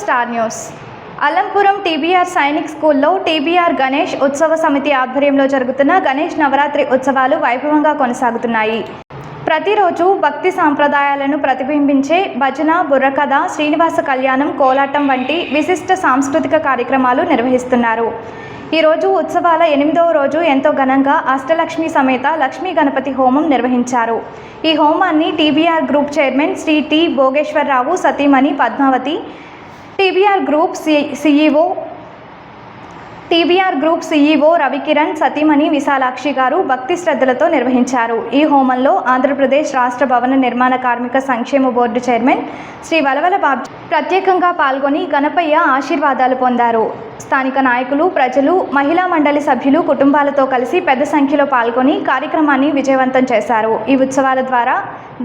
Star news. Alampuram TBR Sainik స్కూల్లో TBR Ganesh ఉత్సవ సమితి ఆధ్వర్యంలో జరుగుతున్న గణేష్ నవరాత్రి ఉత్సవాలు వైభవంగా కొనసాగుతున్నాయి. ప్రతిరోజు భక్తి సాంప్రదాయాలను ప్రతిబింబించే భజన బుర్రకథ శ్రీనివాస కళ్యాణం కోలాటం వంటి విశిష్ట సాంస్కృతిక కార్యక్రమాలు నిర్వహిస్తున్నారు. ఈరోజు ఉత్సవాల ఎనిమిదవ రోజు ఎంతో ఘనంగా అష్టలక్ష్మి సమేత లక్ష్మీ గణపతి హోమం నిర్వహించారు. ఈ హోమాన్ని TBR group chairman Shri T Bhogeswararao సతీమణి Padmavathi TBR group C CEO TBR group CEO Ravikiran సతీమణి విశాలాక్షి గారు భక్తి శ్రద్ధలతో నిర్వహించారు. ఈ హోమంలో ఆంధ్రప్రదేశ్ రాష్ట్ర భవన నిర్మాణ కార్మిక సంక్షేమ బోర్డు చైర్మన్ శ్రీ వలవల బాబు ప్రత్యేకంగా పాల్గొని గణపయ్య ఆశీర్వాదాలు పొందారు. స్థానిక నాయకులు ప్రజలు మహిళా మండలి సభ్యులు కుటుంబాలతో కలిసి పెద్ద సంఖ్యలో పాల్గొని కార్యక్రమాన్ని విజయవంతం చేశారు. ఈ ఉత్సవాల ద్వారా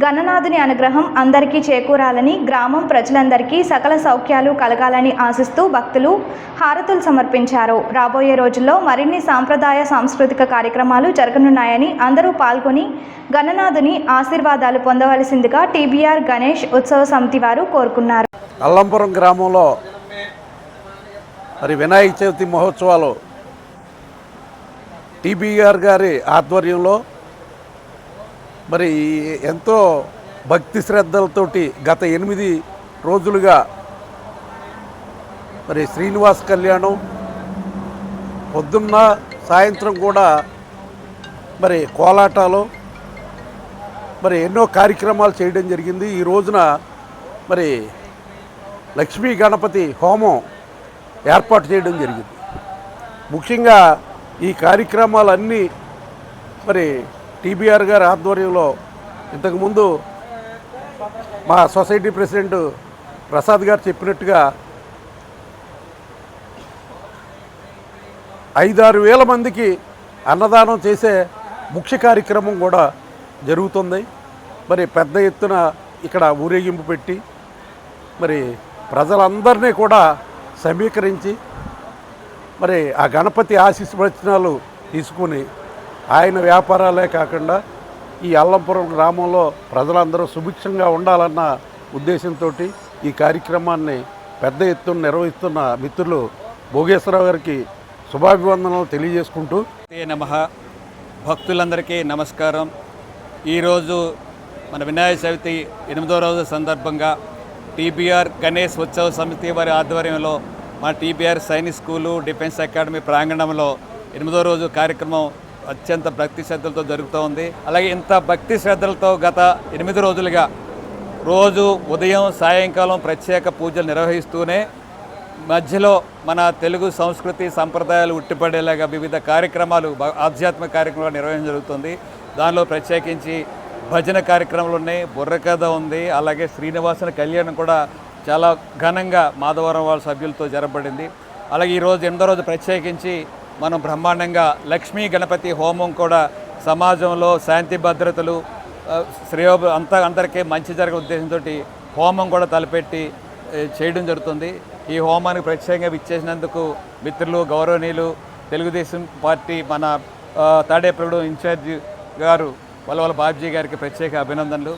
గణనాథుని అనుగ్రహం అందరికీ చేకూరాలని గ్రామం ప్రజలందరికీ సకల సౌఖ్యాలు కలగాలని ఆశిస్తూ భక్తులు హారతులు సమర్పించారు. రాబోయే రోజుల్లో మరిన్ని సాంప్రదాయ సాంస్కృతిక కార్యక్రమాలు జరగనున్నాయని అందరూ పాల్గొని గణనాథుని ఆశీర్వాదాలు పొందవలసిందిగా టీబీఆర్ గణేష్ ఉత్సవ సమితి వారు కోరుకున్నారు. అల్లంపురం గ్రామంలో మరి వినాయక చవితి మహోత్సవాలు. టీబీఆర్ గారి ఆధ్వర్యంలో మరి ఎంతో భక్తి శ్రద్ధలతోటి గత ఎనిమిది రోజులుగా మరి శ్రీనివాస్ కళ్యాణం పొద్దున్న సాయంత్రం కూడా మరి కోలాటాలు మరి ఎన్నో కార్యక్రమాలు చేయడం జరిగింది. ఈ రోజున మరి లక్ష్మీ గణపతి హోమం ఏర్పాటు చేయడం జరిగింది. ముఖ్యంగా ఈ కార్యక్రమాలన్నీ మరి టీబీఆర్ గారి ఆధ్వర్యంలో ఇంతకుముందు మా సొసైటీ ప్రెసిడెంట్ ప్రసాద్ గారు చెప్పినట్టుగా ఐదారు వేల మందికి అన్నదానం చేసే ముఖ్య కార్యక్రమం కూడా జరుగుతుంది. మరి పెద్ద ఎత్తున ఇక్కడ ఊరేగింపు పెట్టి మరి ప్రజలందరినీ కూడా సమీకరించి మరి ఆ గణపతి ఆశీస్ వచనాలు తీసుకుని ఆయన వ్యాపారాలే కాకుండా ఈ అల్లంపురం గ్రామంలో ప్రజలందరూ సుభిక్షంగా ఉండాలన్న ఉద్దేశంతో ఈ కార్యక్రమాన్ని పెద్ద ఎత్తున నిర్వహిస్తున్న మిత్రులు భోగేశ్వరరావు గారికి శుభాభివందనలు తెలియజేసుకుంటూ ఏ నమ. భక్తులందరికీ నమస్కారం. ఈరోజు మన వినాయక చవితి ఎనిమిదో రోజు సందర్భంగా టీబీఆర్ గణేష్ ఉత్సవ సమితి వారి ఆధ్వర్యంలో మా TBR Sainik school defence academy ప్రాంగణంలో ఎనిమిదో రోజు కార్యక్రమం అత్యంత భక్తి శ్రద్ధలతో జరుగుతూ ఉంది. అలాగే ఇంత భక్తి శ్రద్ధలతో గత ఎనిమిది రోజులుగా రోజు ఉదయం సాయంకాలం ప్రత్యేక పూజలు నిర్వహిస్తూనే మధ్యలో మన తెలుగు సంస్కృతి సంప్రదాయాలు ఉట్టిపడేలాగా వివిధ కార్యక్రమాలు ఆధ్యాత్మిక కార్యక్రమాలు నిర్వహించడం జరుగుతుంది. దానిలో ప్రత్యేకించి భజన కార్యక్రమాలు ఉన్నాయి బుర్రకథ ఉంది అలాగే శ్రీనివాసన కళ్యాణం కూడా చాలా ఘనంగా మాధవరం వాళ్ళ సభ్యులతో జరపబడింది. అలాగే ఈరోజు ఎనిమిదో రోజు ప్రత్యేకించి మనం బ్రహ్మాండంగా లక్ష్మీ గణపతి హోమం కూడా సమాజంలో శాంతి భద్రతలు శ్రేయో అంత అందరికీ మంచి జరిగే ఉద్దేశంతో హోమం కూడా తలపెట్టి చేయడం జరుగుతుంది. ఈ హోమానికి ప్రత్యేకంగా విచ్చేసినందుకు మిత్రులు గౌరవనీయులు తెలుగుదేశం పార్టీ మన ఆ, తాడేపల్లి ఇన్ఛార్జి గారు వాళ్ళ వాళ్ళ బాబ్జీ గారికి ప్రత్యేక అభినందనలు.